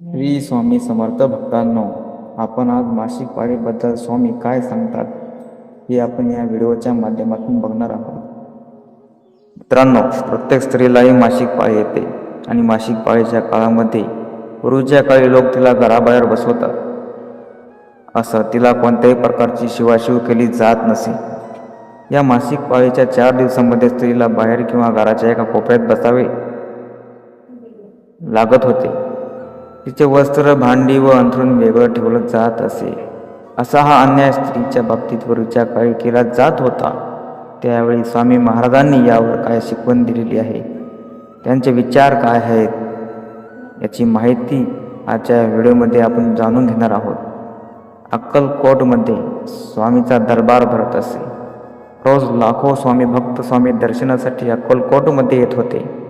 श्री स्वामी समर्थ भक्तांनो आपण आज मासिक पाळीबद्दल स्वामी काय सांगतात हे आपण या व्हिडिओच्या माध्यमातून बघणार आहोत. मित्रांनो प्रत्येक स्त्रीलाही मासिक पाळी येते आणि मासिक पाळीच्या काळामध्ये पूर्वीच्या काळी लोक तिला घराबाहेर बसवतात. असं तिला कोणत्याही प्रकारची शिवाशिव केली जात नसे. या मासिक पाळीच्या चार दिवसांमध्ये स्त्रीला बाहेर किंवा घराच्या एका कोपऱ्यात बसावे लागत होते. तिचे वस्त्र भांडी व अंथरूण वेगळं ठेवलं जात असे. असा हा अन्याय स्त्रीच्या बाबतीत पूर्वीच्या काळी केला जात होता. त्यावेळी स्वामी महाराजांनी यावर काय शिकवण दिलेली आहे? त्यांचे विचार काय आहेत? याची माहिती आजच्या व्हिडिओमध्ये आपण जाणून घेणार आहोत. अक्कलकोटमध्ये स्वामीचा दरबार भरत असे. रोज लाखो स्वामी भक्त स्वामी दर्शनासाठी अक्कलकोटमध्ये येत होते.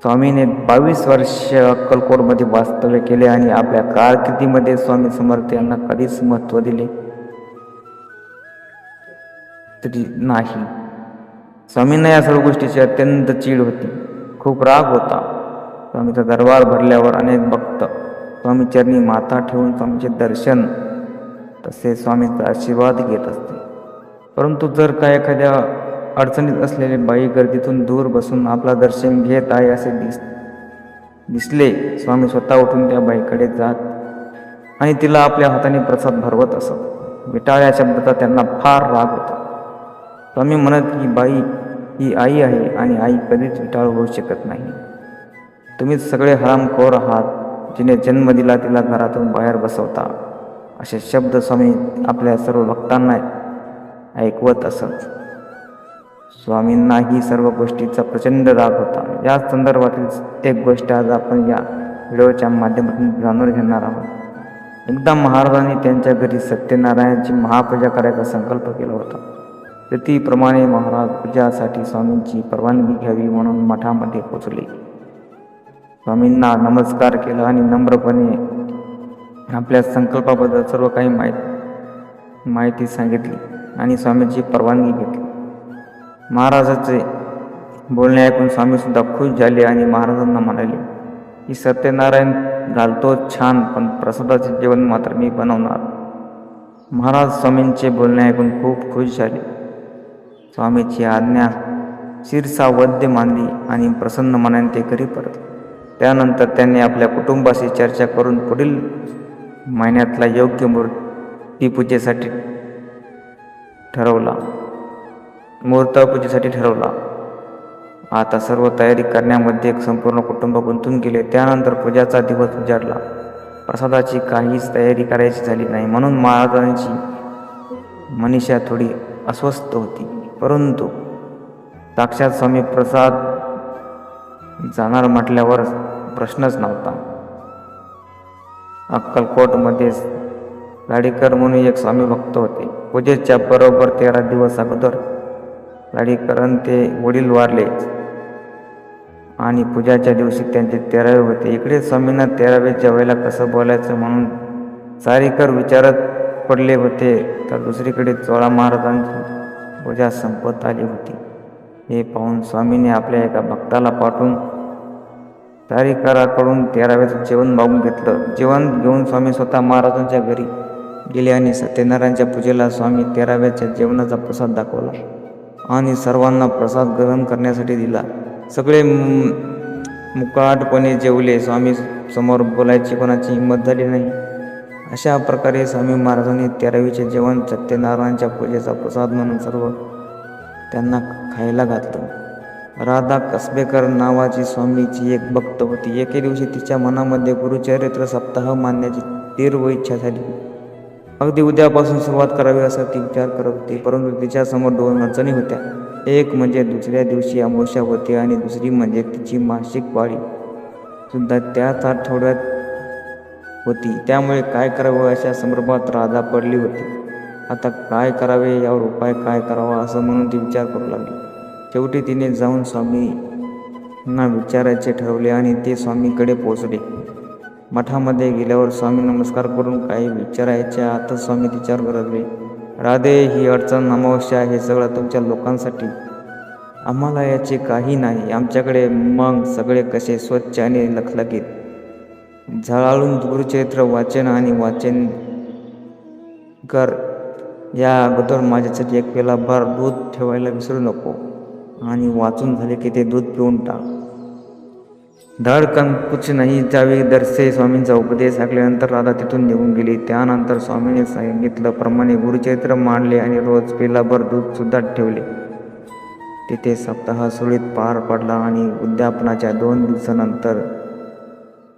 स्वामीने बावीस वर्ष अक्कलकोटमध्ये वास्तव्य केले आणि आपल्या कारकिर्दीमध्ये स्वामी समर्थ यांना कधीच महत्त्व दिले तरी नाही. स्वामींना या सर्व गोष्टीची अत्यंत चीड होती. खूप राग होता. स्वामीचा दरबार भरल्यावर अनेक भक्त स्वामी चरणी माथा ठेवून स्वामीचे दर्शन तसेच स्वामीचा आशीर्वाद घेत असते. परंतु जर का एखाद्या अडचणीत असलेले बाई गर्दीतून दूर बसून आपला दर्शन घेत आहे असे दिस दिसले. स्वामी स्वतः उठून त्या बाईकडे जात आणि तिला आपल्या हाताने प्रसाद भरवत असत. विटाळ या शब्दाचा त्यांना फार राग होता. स्वामी म्हणत की बाई ही आई आहे आणि आई कधीच विटाळ होऊ शकत नाही. तुम्ही सगळे हरामखोर आहात जिने जन्म दिला तिला घरातून बाहेर बसवता. असे शब्द स्वामी आपल्या सर्व भक्तांना ऐकवत असत. स्वामींना ही सर्व गोष्टीचा प्रचंड राग होता. या संदर्भातील एक गोष्ट आज आपण या व्हिडिओच्या माध्यमातून जाणून घेणार आहोत. एकदा महाराजांनी त्यांच्या घरी सत्यनारायणाची महापूजा करायचा संकल्प केला होता. रीतीप्रमाणे महाराज पूजासाठी स्वामींची परवानगी घ्यावी म्हणून मठामध्ये पोचले. स्वामींना नमस्कार केला आणि नम्रपणे आपल्या संकल्पाबद्दल सर्व काही माहिती माहिती सांगितली आणि स्वामींची परवानगी घेतली. महाराजाचे बोलणे ऐकून स्वामीसुद्धा खुश झाले आणि महाराजांना म्हणाले की सत्यनारायण घालतो छान पण प्रसादाचे जेवण मात्र मी बनवणार. महाराज स्वामींचे बोलणे ऐकून खूप खुश झाले. स्वामीची आज्ञा शिरसा वद्य मानली आणि प्रसन्न मनाने ते घरी परतले. त्यानंतर त्यांनी आपल्या कुटुंबाशी चर्चा करून पुढील महिन्यातला योग्य मूर्तीपूजेसाठी ठरवला. मुहूर्तपूजेसाठी ठरवला. आता सर्व तयारी करण्यामध्ये एक संपूर्ण कुटुंब गुंतून गेले. त्यानंतर पूजाचा दिवस उजाडला. प्रसादाची काहीच तयारी करायची झाली नाही. म्हणून महाराजांची मनीषा थोडी अस्वस्थ होती. परंतु साक्षात स्वामी प्रसाद जाणार म्हटल्यावर प्रश्नच नव्हता. अक्कलकोटमध्ये लाडीकर म्हणून एक स्वामी भक्त होते. पूजेच्या बरोबर तेरा दिवस अगोदर लाडीकरण ते वडील वारले. आणि पूजाच्या दिवशी त्यांचे तेरावे होते. इकडे स्वामींना तेराव्याच्या वेळेला कसं बोलायचं म्हणून चारीकर विचारत पडले होते. तर दुसरीकडे चोळा महाराजांची पूजा संपत आली होती. हे पाहून स्वामीने आपल्या एका भक्ताला पाठवून चारीकराकडून तेराव्याचं जेवण मागून घेतलं. जेवण घेऊन स्वामी स्वतः महाराजांच्या घरी गेले आणि सत्यनारायणच्या पूजेला स्वामी तेराव्याच्या जेवणाचा प्रसाद दाखवला. आणि सर्वांना प्रसाद ग्रहण करण्यासाठी दिला. सगळे मुकाटपणे जेवले. स्वामी समोर बोलायची कोणाची हिंमत झाली नाही. अशा प्रकारे स्वामी महाराजांनी तेरावीचे जेवण सत्यनारायणच्या पूजेचा प्रसाद म्हणून सर्व त्यांना खायला घातलं. राधा कसबेकर नावाची स्वामीची एक भक्त होती. एके दिवशी तिच्या मनामध्ये गुरुचरित्र सप्ताह मानण्याची तीव्र इच्छा झाली. अगदी उद्यापासून सुरुवात करावी असा ती विचार करत होती परंतु तिच्यासमोर दोन अडचणी होत्या. एक म्हणजे दुसऱ्या दिवशी अमावस्या होती आणि दुसरी म्हणजे तिची मासिक पाळी सुद्धा त्याच आठवड्यात होती. त्यामुळे काय करावं अशा संदर्भात राधा पडली होती. आता काय करावे यावर उपाय काय करावा असं म्हणून ती विचार करू लागली. शेवटी तिने जाऊन स्वामींना विचारायचे ठरवले आणि ते स्वामीकडे पोचले मठामध्ये गेल्यावर स्वामी नमस्कार करून काही विचारायचे आता स्वामी तिच्यावर गरजले राधे ही अडचण अमावस्या हे सगळं तुमच्या लोकांसाठी. आम्हाला याचे काही नाही. आमच्याकडे मग सगळे कसे स्वच्छ आणि लखलखीत. झळाळून गुरुचरित्र वाचन आणि वाचन कर. या अगोदर माझ्यासाठी एक पेला भर दूध ठेवायला विसरू नको. आणि वाचून झाले की ते दूध पिऊन टाक. धडकन कुछ नाही जावे। दर्शे स्वामींचा उपदेश ऐकल्यानंतर राधा तिथून निघून गेली त्यानंतर स्वामीने सांगितल्याप्रमाणे गुरुचरित्र मांडले आणि रोज पेलाभर दूध सुद्धा ठेवले। तिथे सप्ताह सुळीत पार पडला आणि उद्यापनाच्या दोन दिवसानंतर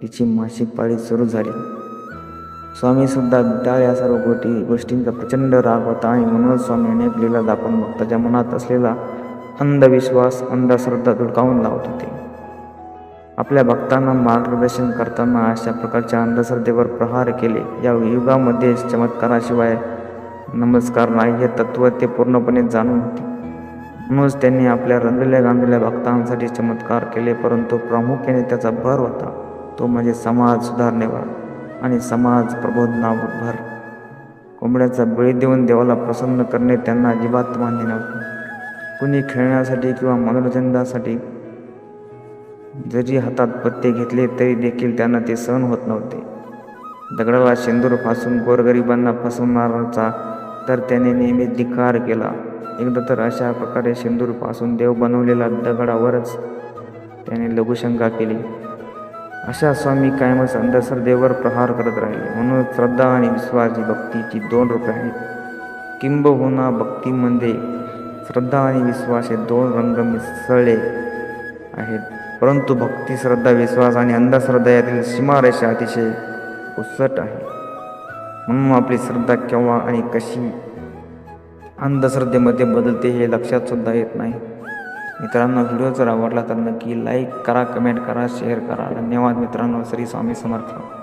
तिची मासिक पाळी सुरू झाली। स्वामी सुद्धा त्या या सर्व गोष्टी गोष्टींचा प्रचंड राग होता आणि म्हणूनच स्वामी अनेक लीला दाखवून भक्ताच्या मनात असलेला अंधविश्वास अंधश्रद्धा धुडकावून लावत होते। आपल्या भक्तांना मार्गदर्शन करताना अशा प्रकारच्या अंधश्रद्धेवर प्रहार केले. या युगामध्ये चमत्काराशिवाय नमस्कार नाही हे तत्त्व ते पूर्णपणे जाणून होते म्हणूनच त्यांनी आपल्या रंगलेल्या गांधलेल्या भक्तांसाठी चमत्कार केले परंतु प्रामुख्याने त्याचा भर होता. तो म्हणजे समाज सुधारणेवर आणि समाज प्रबोधनावर. भर कोंबड्याचा बळी देऊन देवाला प्रसन्न करणे त्यांना अजिबात मान्य नव्हते. कुणी खेळण्यासाठी किंवा मनोरंजनासाठी जरी हातात पत्ते घेतले तरी देखील त्यांना ते सहन होत नव्हते. दगडाला शेंदूर फासून गोरगरिबांना फसवणाराचा तर त्याने नेहमी धिकार केला. एकदा तर अशा प्रकारे शेंदूरपासून देव बनवलेला दगडावरच त्याने लघुशंका केली. अशा स्वामी कायमच अंधश्रद्धेवर प्रहार करत राहिले. म्हणून श्रद्धा आणि विश्वास ही भक्तीची दोन रूपे आहेत. किंबहुना भक्तीमध्ये श्रद्धा आणि विश्वास हे दोन रंग मिसळले आहेत. परंतु भक्ती श्रद्धा विश्वास आणि अंधश्रद्धा यातील सीमारेषा अतिशय उसट आहे. म्हणून आपली श्रद्धा केव्हा आणि कशी अंधश्रद्धेमध्ये बदलते हे लक्षात सुद्धा येत नाही. मित्रांनो व्हिडिओ जर आवडला तर नक्की लाईक करा कमेंट करा शेअर करा. धन्यवाद मित्रांनो. श्री स्वामी समर्थ.